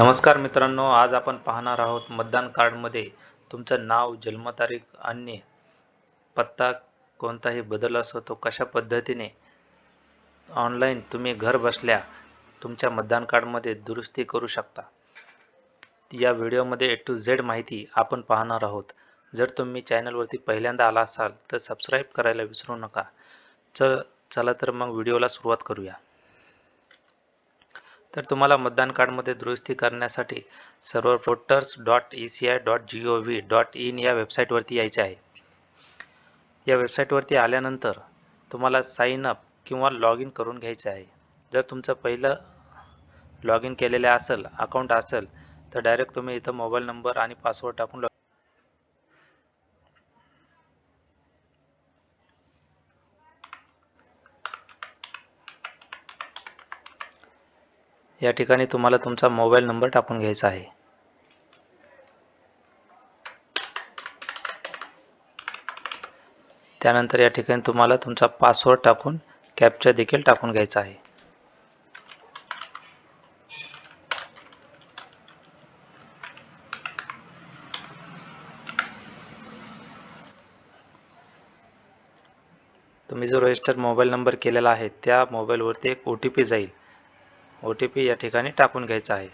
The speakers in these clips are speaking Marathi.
नमस्कार मित्रांनो आज आपण पाहणार आहोत मतदान कार्डमध्ये तुमचं नाव जन्मतारीख आणि पत्ता कोणताही बदल असो तो कशा पद्धतीने ऑनलाईन तुम्ही घर बसल्या तुमच्या मतदान कार्डमध्ये दुरुस्ती करू शकता. या व्हिडिओमध्ये ए टू झेड माहिती आपण पाहणार आहोत. जर तुम्ही चॅनलवरती पहिल्यांदा आला असाल तर सबस्क्राईब करायला विसरू नका. चल चला तर मग व्हिडिओला सुरुवात करूया. तर तुम्हाला मतदान कार्डमध्ये दुरुस्ती करण्यासाठी सर्व voters dot E C I dot G O V dot in या वेबसाईटवरती यायचे आहे. या वेबसाईटवरती आल्यानंतर तुम्हाला साईन अप किंवा लॉग इन करून घ्यायचं आहे. जर तुमचं पहिलं लॉग इन केलेलं असेल अकाउंट असेल तर डायरेक्ट तुम्ही इथं मोबाईल नंबर आणि पासवर्ड टाकून या ठिकाणी तुम्हाला तुमचा मोबाईल नंबर टाकून घ्यायचा आहे. त्यानंतर या ठिकाणी तुम्हाला तुमचा पासवर्ड टाकून कॅप्चा देखील टाकून घ्यायचा आहे. तुम्ही जो रजिस्टर मोबाईल नंबर केलेला आहे त्या मोबाईलवरती एक ओ टी पी जाईल. ओ टी पी या ठिकाणी टाकून घ्यायचा आहे.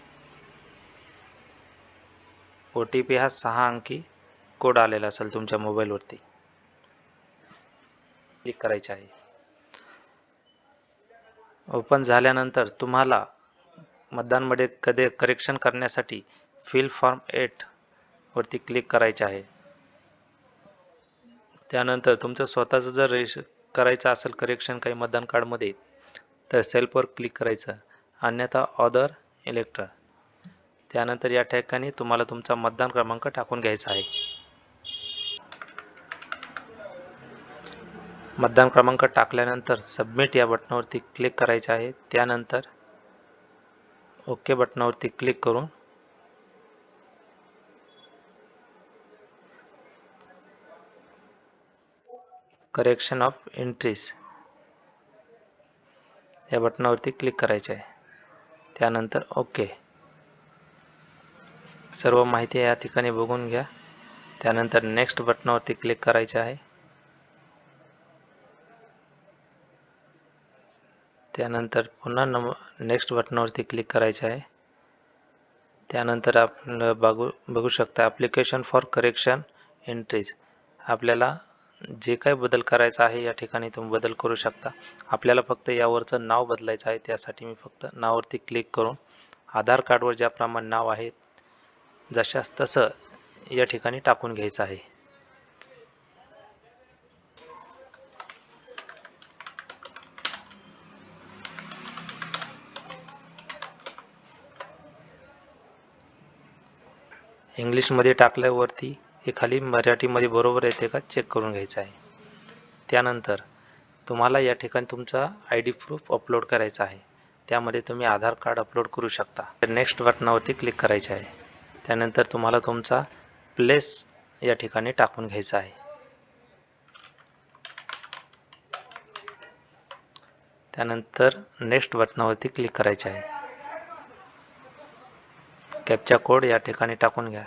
ओ टी पी हा सहा अंकी कोड आलेला असेल तुमच्या मोबाईलवरती क्लिक करायचे आहे. ओपन झाल्यानंतर तुम्हाला मतदानमध्ये कधी करेक्शन करण्यासाठी फिल फॉर्म एट वरती क्लिक करायचे आहे. त्यानंतर तुमचं स्वतःचं जर रेश करायचं असेल करेक्शन काही मतदान कार्डमध्ये तर सेल्फवर क्लिक करायचं. अन्यथा ऑदर इलेक्टर त्यानंतर या ठिकाणी तुम्हाला तुमचा मतदान क्रमांक टाकून घ्यायचा आहे. मतदान क्रमांक टाकल्यानंतर सबमिट या बटनावरती क्लिक करायचे आहे. त्यानंतर ओके बटनावरती क्लिक करून करेक्शन ऑफ एंट्रीज या बटनावरती क्लिक करायचे आहे. त्यानंतर ओके. सर्व माहिती या ठिकाणी बघून घ्या. त्यानंतर नेक्स्ट बटनावरती क्लिक करायचे आहे. त्यानंतर पुन्हा नम नेक्स्ट बटनावरती क्लिक करायचे आहे. त्यानंतर आप बघू बघू शकता ॲप्लिकेशन फॉर करेक्शन एंट्रीज आपल्याला जे काही बदल करायचा आहे या ठिकाणी तुम्ही बदल करू शकता. आपल्याला फक्त यावरचं नाव बदलायचं आहे त्यासाठी मी फक्त नावावरती क्लिक करून आधार कार्डवर ज्याप्रमाणे नाव आहे जशास तसं या ठिकाणी टाकून घ्यायचं आहे. इंग्लिशमध्ये टाकल्यावरती हे खाली मराठीमध्ये बरोबर येते का? चेक करून घ्यायचं आहे. त्यानंतर तुम्हाला या ठिकाणी तुमचा आय डी प्रूफ अपलोड करायचा आहे. त्यामध्ये तुम्ही आधार कार्ड अपलोड करू शकता. नेक्स्ट बटनावरती क्लिक करायचे आहे. त्यानंतर तुम्हाला तुमचा प्लेस या ठिकाणी टाकून घ्यायचा आहे. त्यानंतर नेक्स्ट बटनावरती क्लिक करायचे आहे. कॅपचा कोड या ठिकाणी टाकून घ्या.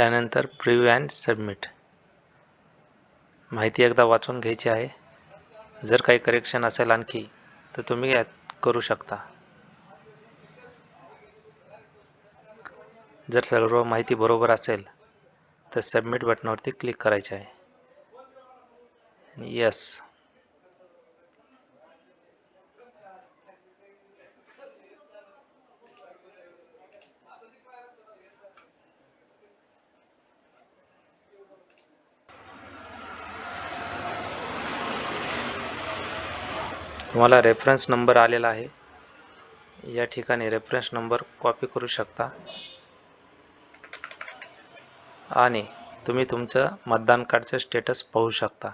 त्यानंतर प्रिव्ह्यू अँड सबमिट माहिती एकदा वाचून घ्यायची आहे. जर काही करेक्शन असेल आणखी तर तुम्ही यात करू शकता. जर सर्व माहिती बरोबर असेल तर सबमिट बटनावरती क्लिक करायचे आहे. यस तुम्हाला रेफरन्स नंबर आलेला आहे. या ठिकाणी रेफरन्स नंबर कॉपी करू शकता. आणि तुम्ही तुमचं मतदान कार्डचं स्टेटस पाहू शकता.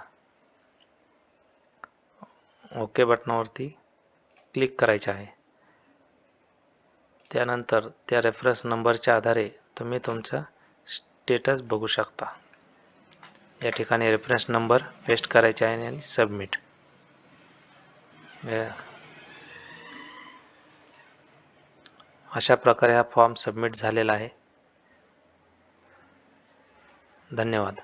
ओके बटनावरती क्लिक करायचे आहे. त्यानंतर त्या रेफरन्स नंबरच्या आधारे तुम्ही तुमचं स्टेटस बघू शकता. या ठिकाणी रेफरन्स नंबर पेस्ट करायचे आहे आणि सबमिट अशा प्रकारे हा फॉर्म सबमिट झालेला आहे. धन्यवाद.